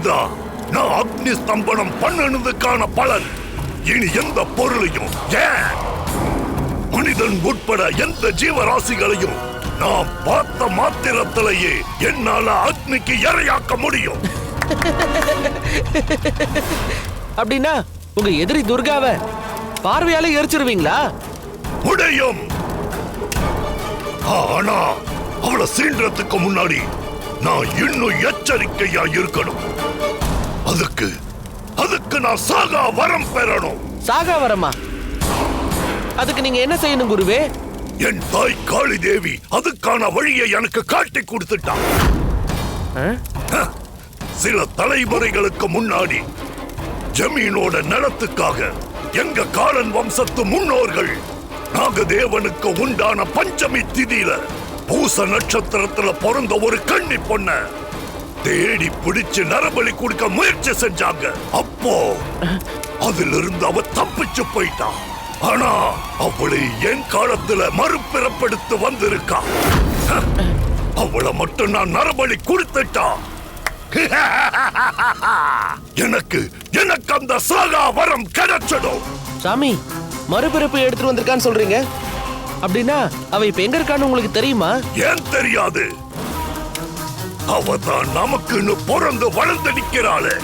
அக்னி ஸ்தம்பனம் பண்ணனதுக்கான பலன். இனி எந்த பொருளையும் ஏன் மனிதன் உட்பட எந்த ஜீவராசிகளையும் நாம் பார்த்த மாத்திரத்திலேயே என்னால அக்னிக்கு இரையாக்க முடியும். அப்படின்னா உங்க எதிரி துர்காவை பார்வையால எரிச்சிருவீங்களா? முடியும். ஆனா அவளை சீன்றதுக்கு முன்னாடி நான் இன்னும் எச்சரிக்கையா இருக்கணும். அதுக்கு அதுக்கு நான் சாகா வரம் பெறணும். சாகா வரமா அதுக்கு நீங்க என்ன செய்யணும் குருவே? என் தாய் காளி தேவி அதுக்கான வழியை எனக்கு காட்டி கொடுத்துட்டான் சில தலைமுறைகளுக்கு முன்னாடி ஜமீனோட நிலத்துக்காக எங்க காலன் வம்சத்து முன்னோர்கள் நாகதேவனுக்கு உண்டான பஞ்சமி திதியில பூச நட்சத்திரத்துல பிறந்த ஒரு கன்னி பொண்ண. தேடி பிடிச்சு நரபலி கொடுக்க முயற்சி செஞ்சாங்க. அப்போ அதிலிருந்து அவ தப்பிச்சு போயிட்டா. ஆனா அவளை என் காலத்துல மறுபிறப்படுத்து வந்திருக்கா. அவளை மட்டும் நான் நரபலி கொடுத்துட்டா. எனக்கு எனக்கு அந்த சாகா வரம் கிடைச்சிடும். சாமி மறுபிறப்பு எடுத்துட்டு வந்திருக்கான்னு சொல்றீங்க? அப்படின்னா அவ இப்ப எங்க இருக்கான்னு உங்களுக்கு தெரியுமா? ஏன் தெரியாது? அவ தான் நமக்குன்னு பிறந்து வளர்ந்து நிக்கிறாளே